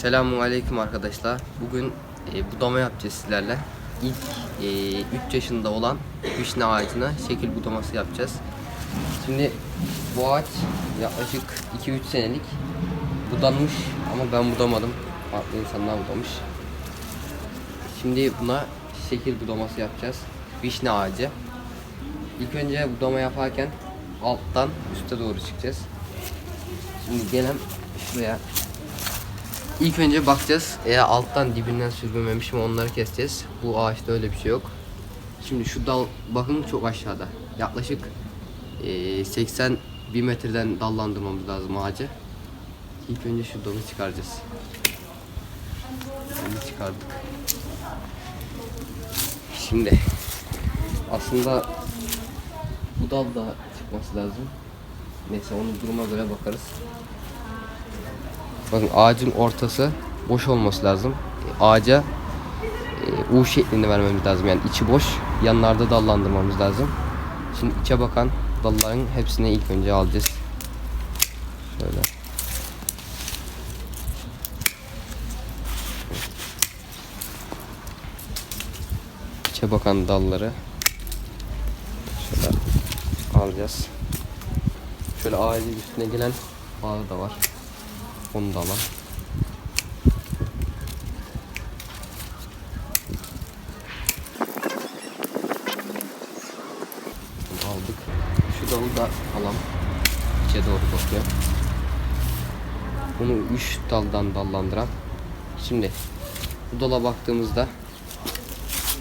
Selamun Aleyküm arkadaşlar. Bugün e, budama yapacağız sizlerle. İlk 3 yaşında olan vişne ağacına şekil budaması yapacağız. Şimdi bu ağaç yaklaşık 2-3 senelik budanmış ama ben budamadım. Farklı insanlar budamış. Şimdi buna şekil budaması yapacağız. Vişne ağacı. İlk önce budama yaparken alttan üste doğru çıkacağız. Şimdi gelen şuraya İlk önce bakacağız. Eğer alttan dibinden sürmemiş mi onları keseceğiz. Bu ağaçta öyle bir şey yok. Şimdi şu dal bakın çok aşağıda. Yaklaşık eee 80 bir metreden dallandırmamız lazım ağacı. İlk önce şu dalı çıkaracağız. Dalı çıkardık. Şimdi aslında bu dal da çıkması lazım. Neyse onun duruma göre bakarız. Bakın ağacın ortası boş olması lazım. Ağaca e, U şeklinde vermemiz lazım. Yani içi boş, yanlarda dallandırmamız lazım. Şimdi içe bakan dalların hepsini ilk önce alacağız. Şöyle. İçe bakan dalları şöyle alacağız. Şöyle ağacın üstüne gelen bağı da var. Onu da alalım. Aldık. Şu dalı da alalım. İçe doğru bakıyor. Bunu üç daldan dallandıran. Şimdi bu dala baktığımızda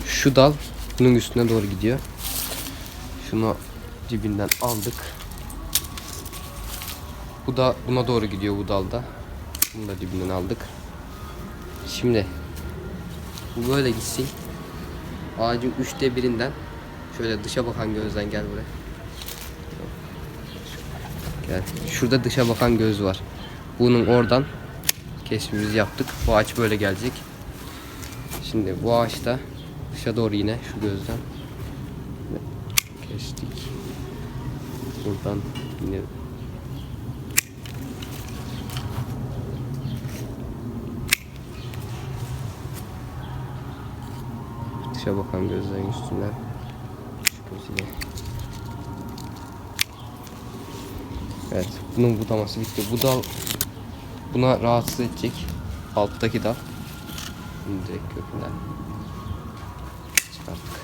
şu dal bunun üstüne doğru gidiyor. Şunu dibinden aldık. Bu da buna doğru gidiyor bu dalda. Bunu da dibinden aldık. Şimdi bu böyle gitsin. Ağacın üçte birinden şöyle dışa bakan gözden gel buraya. Gel. Şurada dışa bakan göz var. Bunun oradan kesmimizi yaptık. Bu ağaç böyle gelecek. Şimdi bu ağaçta dışa doğru yine şu gözden kestik. Buradan yine dışa bakan gözlerin üstünden şu. Evet, bunun budaması bitti. Bu dal buna rahatsız edecek. Alttaki dal. Bunu direkt kökünden çıkarttık.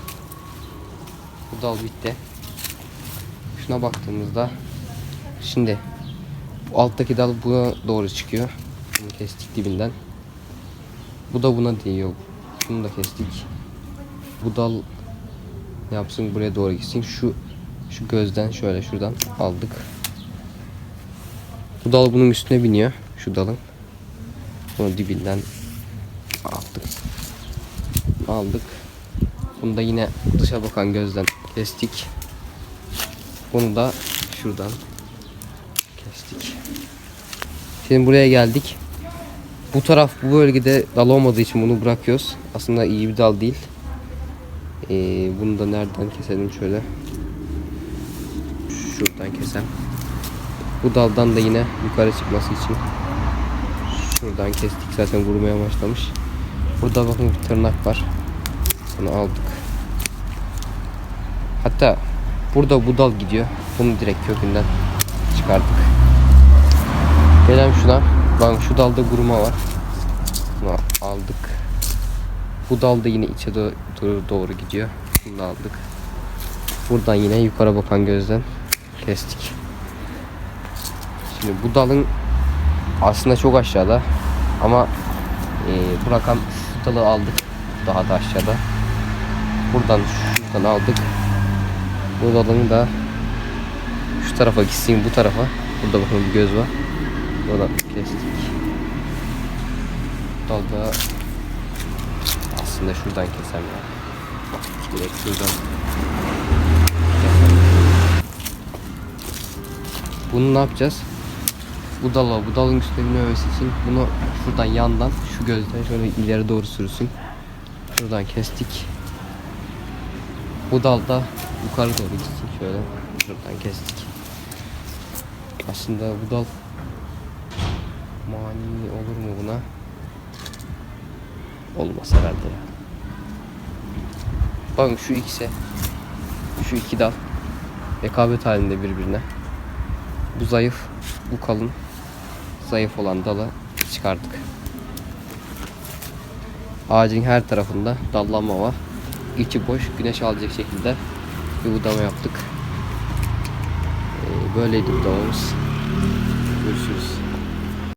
Bu dal bitti. Şuna baktığımızda şimdi bu alttaki dal buna doğru çıkıyor. Bunu kestik dibinden. Bu da buna değiyor. Bunu da kestik bu dal ne yapsın buraya doğru gitsin. Şu şu gözden şöyle şuradan aldık. Bu dal bunun üstüne biniyor. Şu dalın. Bunu dibinden aldık. Aldık. Bunu da yine dışa bakan gözden kestik. Bunu da şuradan kestik. Şimdi buraya geldik. Bu taraf bu bölgede dal olmadığı için bunu bırakıyoruz. Aslında iyi bir dal değil. Ee, bunu da nereden keselim şöyle. Şuradan kesem. Bu daldan da yine yukarı çıkması için şuradan kestik zaten vurmaya başlamış. Burada bakın bir tırnak var. Bunu aldık. Hatta burada bu dal gidiyor. Bunu direkt kökünden çıkardık. Gelelim şuna. Bakın şu dalda vurma var. Bunu aldık. Bu dal da yine içe doğru, doğru gidiyor. Bunu aldık. Buradan yine yukarı bakan gözden kestik. Şimdi bu dalın aslında çok aşağıda ama e, bırakan şu dalı aldık. Daha da aşağıda. Buradan şuradan aldık. Bu dalın da şu tarafa gitsin bu tarafa. Burada bakın bir göz var. Buradan kestik. Dalda aslında şuradan kesem ya. Direkt şuradan. Bunu ne yapacağız? Bu dala, bu dalın üstüne binmemesi için bunu şuradan yandan, şu gözden şöyle ileri doğru sürsün. Şuradan kestik. Bu dalda yukarı doğru gitsin şöyle. Şuradan kestik. Aslında bu dal mani olur mu buna? olmaz herhalde ya. Bakın şu ikisi. Şu iki dal. Rekabet halinde birbirine. Bu zayıf, bu kalın. Zayıf olan dalı çıkardık. Ağacın her tarafında dallanma var. İçi boş, güneş alacak şekilde bir budama yaptık. Ee, böyleydi budamamız. Görüşürüz.